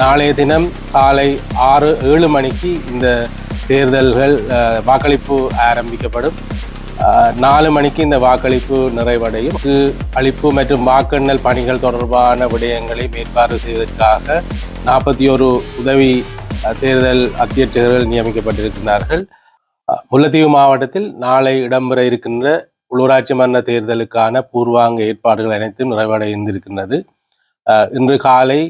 நாளைய தினம் காலை ஆறு ஏழு மணிக்கு இந்த தேர்தல்கள் வாக்களிப்பு ஆரம்பிக்கப்படும். நாலு மணிக்கு இந்த வாக்களிப்பு நிறைவடையும். அளிப்பு மற்றும் வாக்கெண்ணல் பணிகள் தொடர்பான விடயங்களை மேற்பார்வை செய்வதற்காக நாற்பத்தி ஒரு உதவி தேர்தல் அத்தியட்சகர்கள் நியமிக்கப்பட்டிருக்கிறார்கள் முல்லைத்தீவு மாவட்டத்தில் நாளை இடம்பெற இருக்கின்ற உள்ளூராட்சி மன்ற தேர்தலுக்கான பூர்வாங்க ஏற்பாடுகள் அனைத்தும் நிறைவடைந்திருக்கின்றது. இன்று காலை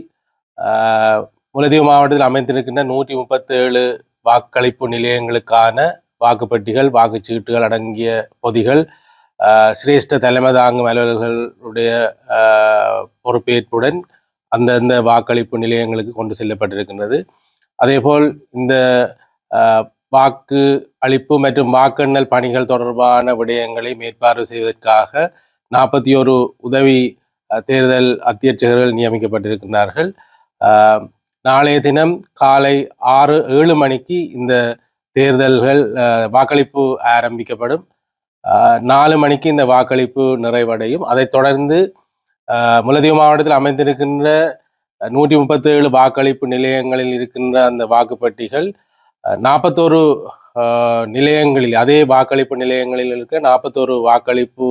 முலதீவு மாவட்டத்தில் அமைந்திருக்கின்ற நூற்றி முப்பத்தேழு வாக்களிப்பு நிலையங்களுக்கான வாக்குப்பெட்டிகள் வாக்குச்சீட்டுகள் அடங்கிய பொதிகள் சிரேஷ்ட தலைமை தாங்கும் அலுவலர்களுடைய பொறுப்பேற்புடன் அந்தந்த வாக்களிப்பு நிலையங்களுக்கு கொண்டு செல்லப்பட்டிருக்கின்றது. அதேபோல் இந்த வாக்கு அளிப்பு மற்றும் வாக்கெண்ணல் பணிகள் தொடர்பான விடயங்களை மேற்பார்வை செய்வதற்காக நாற்பத்தி ஒரு உதவி தேர்தல் அத்தியட்சகர்கள் நியமிக்கப்பட்டிருக்கிறார்கள் நாளைய தினம் காலை ஆறு ஏழு மணிக்கு இந்த தேர்தல்கள் வாக்களிப்பு ஆரம்பிக்கப்படும். நாலு மணிக்கு இந்த வாக்களிப்பு நிறைவடையும். அதைத் தொடர்ந்து முலதீவு மாவட்டத்தில் அமைந்திருக்கின்ற நூற்றி முப்பத்தேழு வாக்களிப்பு நிலையங்களில் இருக்கின்ற அந்த வாக்குப்பட்டிகள் நாற்பத்தோரு நிலையங்களில் அதே வாக்களிப்பு நிலையங்களில் இருக்க நாற்பத்தோரு வாக்களிப்பு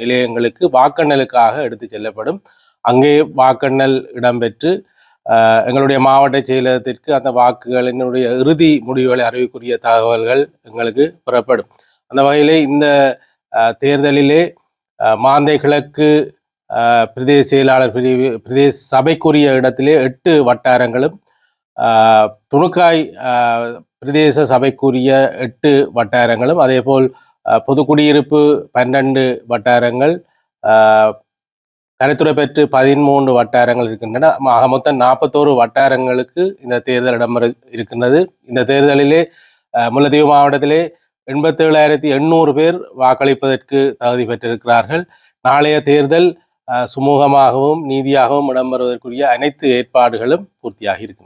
நிலையங்களுக்கு வாக்கெண்ணலுக்காக எடுத்து செல்லப்படும். அங்கே வாக்கெண்ணல் இடம்பெற்று எங்களுடைய மாவட்ட செயலகத்திற்கு அந்த வாக்குகளினுடைய இறுதி முடிவுகளை அறிவிக்கூடிய தகவல்கள் எங்களுக்கு பெறப்படும். அந்த வகையிலே இந்த தேர்தலிலே மாந்தை கிழக்கு பிரதேச செயலாளர் பிரிவு பிரதேச சபைக்குரிய இடத்திலே எட்டு வட்டாரங்களும் துணுக்காய் பிரதேச சபைக்குரிய எட்டு வட்டாரங்களும் அதேபோல் அஹ், பொதுக்குடியிருப்பு பன்னெண்டு வட்டாரங்கள் கருத்துரை பெற்று பதிமூன்று வட்டாரங்கள் இருக்கின்றன. ஆக மொத்தம் நாற்பத்தோரு வட்டாரங்களுக்கு இந்த தேர்தல் இடம்பெற இருக்கின்றது. இந்த தேர்தலிலே முல்லைத்தீவு மாவட்டத்திலே எண்பத்தேழாயிரத்தி எண்ணூறு பேர் வாக்களிப்பதற்கு தகுதி பெற்றிருக்கிறார்கள். நாளைய தேர்தல் சுமூகமாகவும் நீதியாகவும் இடம்பெறுவதற்குரிய அனைத்து ஏற்பாடுகளும் பூர்த்தியாகி இருக்கும்